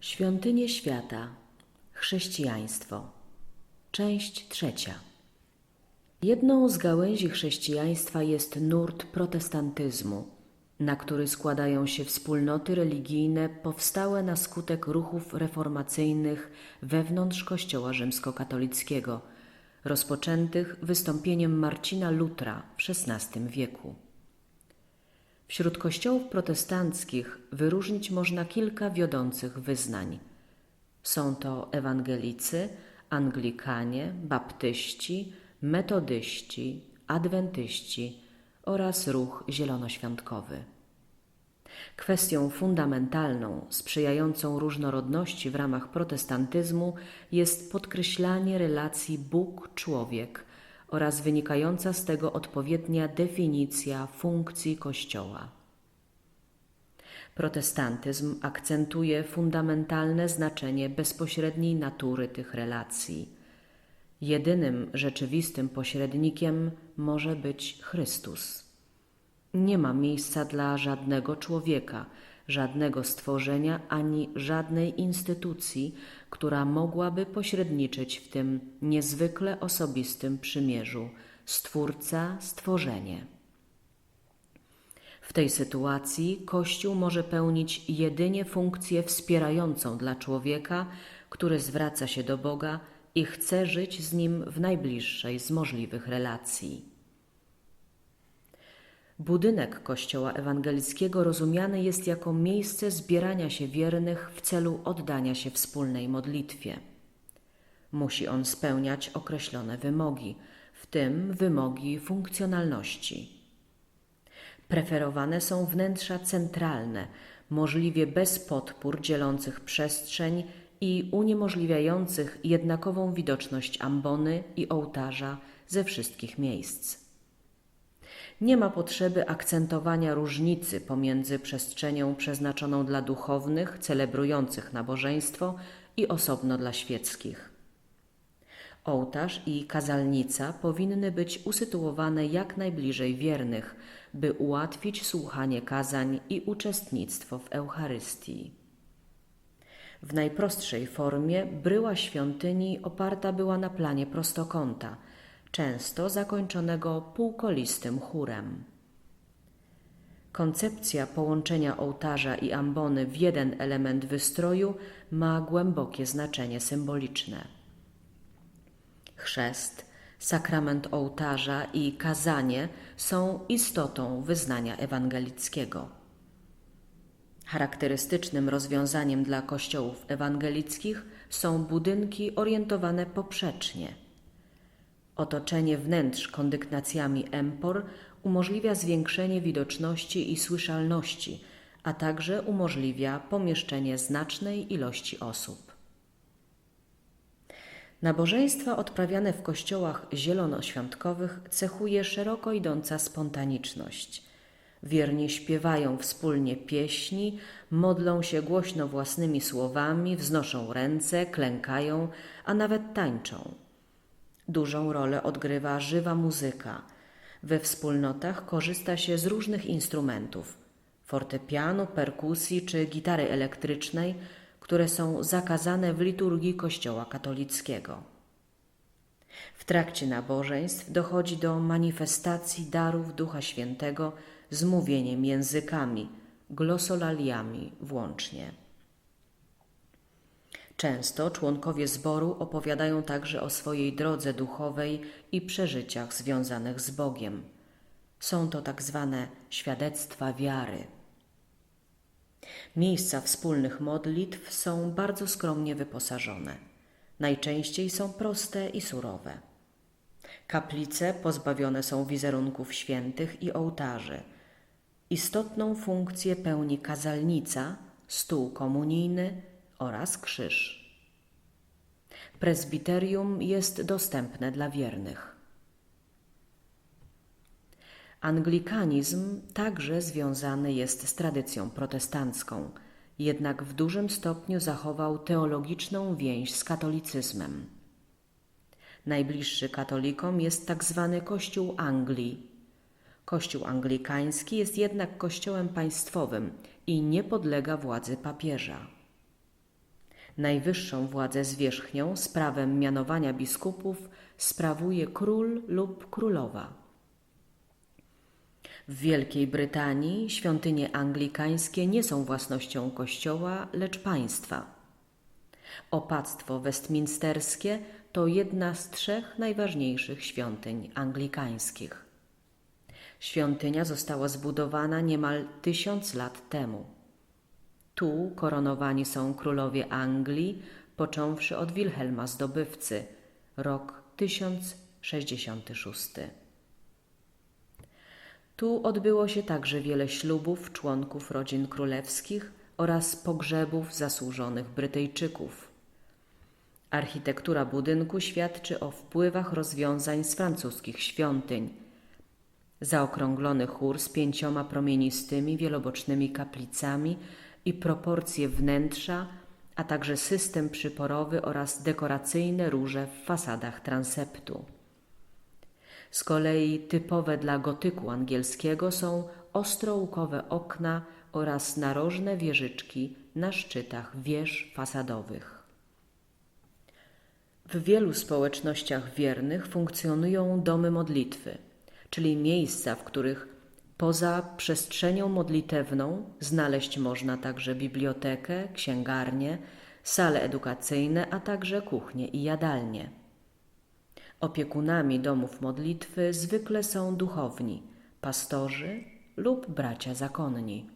Świątynie świata. Chrześcijaństwo. Część trzecia. Jedną z gałęzi chrześcijaństwa jest nurt protestantyzmu, na który składają się wspólnoty religijne powstałe na skutek ruchów reformacyjnych wewnątrz Kościoła rzymskokatolickiego, rozpoczętych wystąpieniem Marcina Lutra w XVI wieku. Wśród kościołów protestanckich wyróżnić można kilka wiodących wyznań. Są to ewangelicy, anglikanie, baptyści, metodyści, adwentyści oraz ruch zielonoświątkowy. Kwestią fundamentalną, sprzyjającą różnorodności w ramach protestantyzmu jest podkreślanie relacji Bóg-człowiek oraz wynikająca z tego odpowiednia definicja funkcji Kościoła. Protestantyzm akcentuje fundamentalne znaczenie bezpośredniej natury tych relacji. Jedynym rzeczywistym pośrednikiem może być Chrystus. Nie ma miejsca dla żadnego człowieka, żadnego stworzenia ani żadnej instytucji, która mogłaby pośredniczyć w tym niezwykle osobistym przymierzu Stwórca stworzenie. W tej sytuacji Kościół może pełnić jedynie funkcję wspierającą dla człowieka, który zwraca się do Boga i chce żyć z nim w najbliższej z możliwych relacji. Budynek Kościoła Ewangelickiego rozumiany jest jako miejsce zbierania się wiernych w celu oddania się wspólnej modlitwie. Musi on spełniać określone wymogi, w tym wymogi funkcjonalności. Preferowane są wnętrza centralne, możliwie bez podpór dzielących przestrzeń i uniemożliwiających jednakową widoczność ambony i ołtarza ze wszystkich miejsc. Nie ma potrzeby akcentowania różnicy pomiędzy przestrzenią przeznaczoną dla duchownych, celebrujących nabożeństwo i osobno dla świeckich. Ołtarz i kazalnica powinny być usytuowane jak najbliżej wiernych, by ułatwić słuchanie kazań i uczestnictwo w Eucharystii. W najprostszej formie bryła świątyni oparta była na planie prostokąta, często zakończonego półkolistym chórem. Koncepcja połączenia ołtarza i ambony w jeden element wystroju ma głębokie znaczenie symboliczne. Chrzest, sakrament ołtarza i kazanie są istotą wyznania ewangelickiego. Charakterystycznym rozwiązaniem dla kościołów ewangelickich są budynki orientowane poprzecznie. Otoczenie wnętrz kondygnacjami empor umożliwia zwiększenie widoczności i słyszalności, a także umożliwia pomieszczenie znacznej ilości osób. Nabożeństwa odprawiane w kościołach zielonoświątkowych cechuje szeroko idąca spontaniczność – Wierni śpiewają wspólnie pieśni, modlą się głośno własnymi słowami, wznoszą ręce, klękają, a nawet tańczą. Dużą rolę odgrywa żywa muzyka. We wspólnotach korzysta się z różnych instrumentów fortepianu, perkusji czy gitary elektrycznej, które są zakazane w liturgii Kościoła katolickiego. W trakcie nabożeństw dochodzi do manifestacji darów Ducha Świętego z mówieniem językami, glosolaliami włącznie. Często członkowie zboru opowiadają także o swojej drodze duchowej i przeżyciach związanych z Bogiem. Są to tak zwane świadectwa wiary. Miejsca wspólnych modlitw są bardzo skromnie wyposażone. Najczęściej są proste i surowe. Kaplice pozbawione są wizerunków świętych i ołtarzy – Istotną funkcję pełni kazalnica, stół komunijny oraz krzyż. Prezbiterium jest dostępne dla wiernych. Anglikanizm także związany jest z tradycją protestancką, jednak w dużym stopniu zachował teologiczną więź z katolicyzmem. Najbliższy katolikom jest tak zwany Kościół Anglii, Kościół anglikański jest jednak kościołem państwowym i nie podlega władzy papieża. Najwyższą władzę zwierzchnią z prawem mianowania biskupów sprawuje król lub królowa. W Wielkiej Brytanii świątynie anglikańskie nie są własnością Kościoła, lecz państwa. Opactwo westminsterskie to jedna z trzech najważniejszych świątyń anglikańskich. Świątynia została zbudowana niemal tysiąc lat temu. Tu koronowani są królowie Anglii, począwszy od Wilhelma Zdobywcy, rok 1066. Tu odbyło się także wiele ślubów członków rodzin królewskich oraz pogrzebów zasłużonych Brytyjczyków. Architektura budynku świadczy o wpływach rozwiązań z francuskich świątyń. Zaokrąglony chór z pięcioma promienistymi, wielobocznymi kaplicami i proporcje wnętrza, a także system przyporowy oraz dekoracyjne róże w fasadach transeptu. Z kolei typowe dla gotyku angielskiego są ostrołukowe okna oraz narożne wieżyczki na szczytach wież fasadowych. W wielu społecznościach wiernych funkcjonują domy modlitwy, czyli miejsca, w których poza przestrzenią modlitewną znaleźć można także bibliotekę, księgarnię, sale edukacyjne, a także kuchnie i jadalnie. Opiekunami domów modlitwy zwykle są duchowni, pastorzy lub bracia zakonni.